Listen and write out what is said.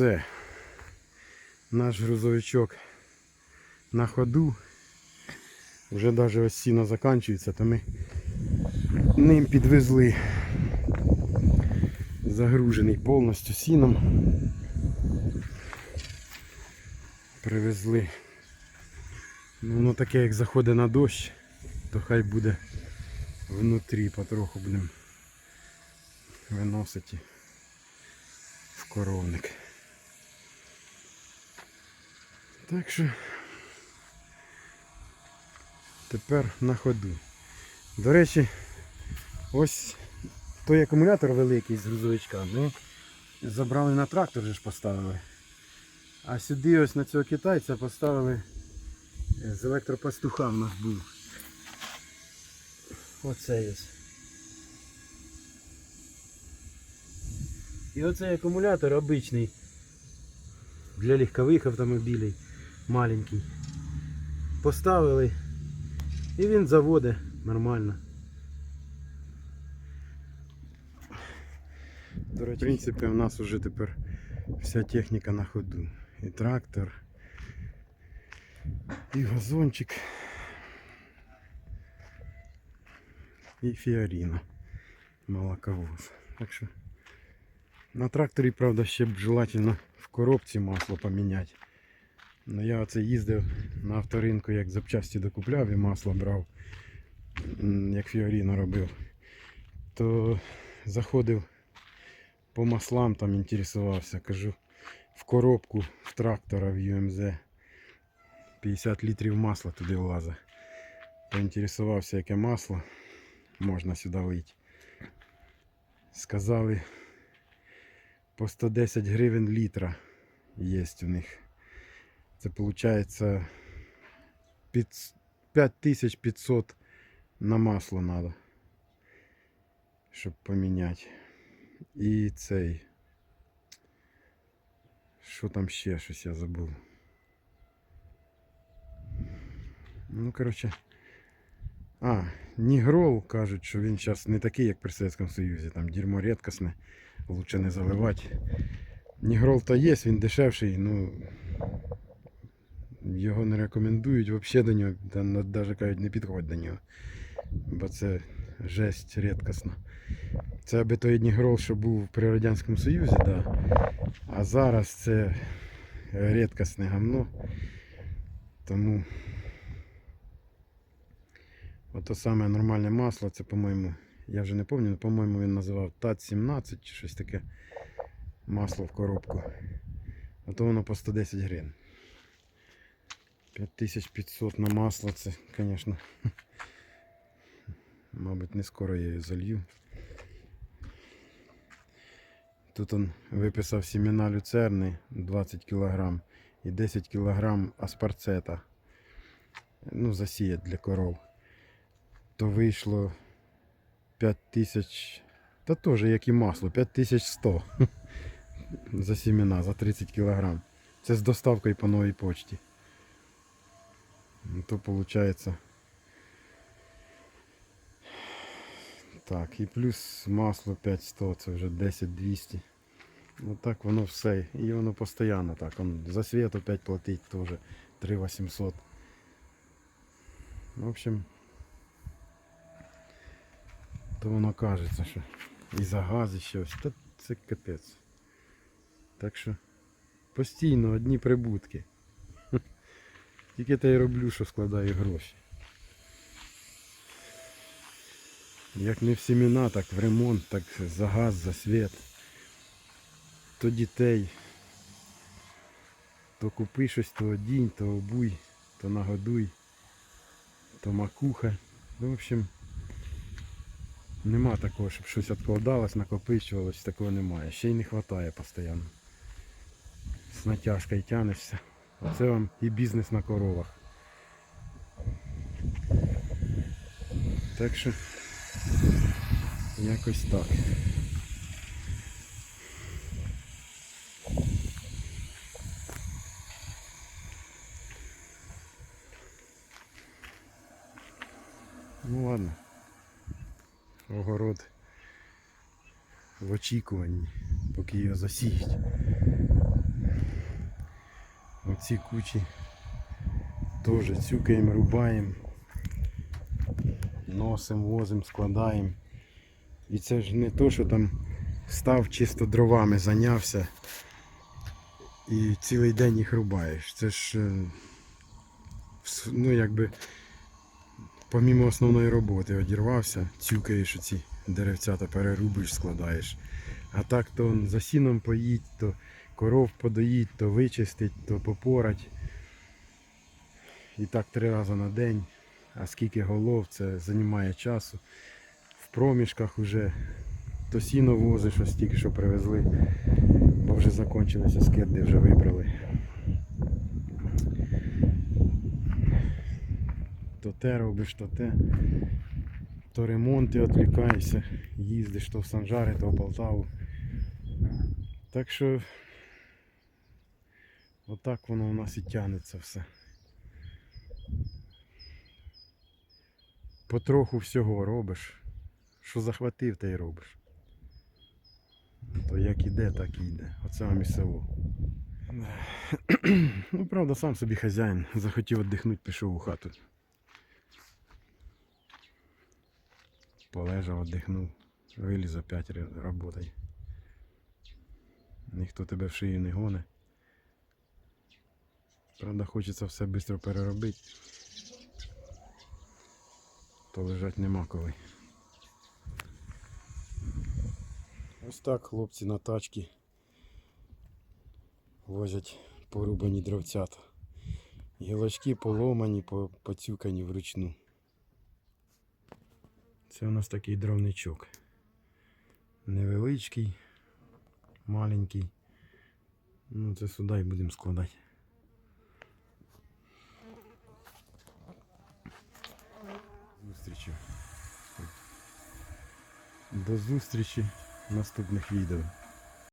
Все. Наш грузовичок на ходу. Вже навіть ось сіно закінчується, то ми ним підвезли. Загружений повністю сіном. Привезли. Ну, воно таке, як заходить на дощ, то хай буде внутрі потроху будемо виносити в коровник. Так що тепер на ходу. До речі, ось той акумулятор великий з грузовичка ми забрали на трактор вже ж поставили. А сюди ось на цього китайця поставили е, з електропастуха в нас був. Оцей ось. І оцей акумулятор обичний для легкових автомобілів, маленький. Поставили і він заводить нормально. До речі, в принципі, у нас вже тепер вся техніка на ходу. І трактор, і газончик, і фіоріна. Молоковоз. Так що на тракторі, правда, ще б желательно в коробці масло поміняти. Ну я оце їздив на авторинку, як запчасті докупляв і масло брав, як Фіоріно робив. То заходив по маслам там інтересувався, кажу, в коробку в трактора в UMZ 50 літрів масла туди влазить. Поінтересувався, яке масло можна сюди лити. Сказали, по 110 гривень літра є у них. Це виходить 5500 на масло треба. Щоб поміняти. І цей. Що там ще щось я забув. Ну, коротше. А, Нігрол кажуть, що він зараз не такий, як при Совєтському Союзі. Там дерьмо рідкісне, лучше не заливати. Нігрол то є, він дешевший, ну його не рекомендують взагалі до нього, та навіть кажуть, не підходь до нього. Бо це жесть рідкісна. Це аби той що був при Радянському Союзі, да. а зараз це рідкісне гамно. Тому ото саме нормальне масло, це, по-моєму, я вже не пам'ятаю, по-моєму, він називав ТАТ-17 чи щось таке масло в коробку. Ото воно по 110 гривень. 5500 на масло, це, звісно, мабуть, не скоро я її залью. Тут он виписав семена люцерни 20 кг і 10 кг аспарцета. Ну, засіяти для коров. То вийшло 5000, та теж як і масло, 5100 за семена, за 30 кг. Це з доставкою по новій почті. Ну, То виходить. Так, і плюс масло 500, це вже 10-200. Отак воно все. І воно постійно так. Он за світ опять платить теж 3800. В общем, то воно кажеться, що і за газ, і щось. Та це капець. Так що постійно одні прибутки. Тільки те й роблю, що складаю гроші. Як не в семена, так в ремонт, так за газ, за світ. То дітей. То купи щось, то одінь, то обуй, то нагодуй, то макуха. Ну, в общем, нема такого, щоб щось відкладалось, накопичувалось, такого немає. Ще й не вистачає постійно. З натяжкою тянешся. Оце вам і бізнес на коровах. Так що якось так. Ну ладно. Огород в очікуванні, поки його засіють. Оці кучі теж цюкаємо, рубаємо, носимо, возимо, складаємо. І це ж не то, що там став чисто дровами, зайнявся і цілий день їх рубаєш. Це ж е, ну якби помімо основної роботи одірвався, цюкаєш оці деревцята, перерубиш, складаєш. А так то за сіном поїть, то коров подоїть, то вичистить, то попорать. І так три рази на день. А скільки голов, це займає часу. В проміжках вже то сіно возиш, ось тільки що привезли, бо вже закончилися скирди, вже вибрали. То те робиш, то те. То ремонти відвлікаєшся, їздиш то в Санжари, то в Полтаву. Так що отак воно у нас і тягнеться все. Потроху всього робиш. Що захватив, те й робиш. То як іде, так і йде. Оце вам і село. Ну, правда, сам собі хазяїн. Захотів віддихнути, пішов у хату. Полежав, віддихнув. Виліз опять роботай. Ніхто тебе в шию не гоне. Правда, хочеться все швидко переробити. То лежать нема коли. Ось так хлопці на тачки возять порубані дровцята. Гілочки поломані, поцюкані вручну. Це у нас такий дровничок. Невеличкий, маленький. Ну, це сюди і будемо складати. Зустрічі. До зустрічі в наступних відео.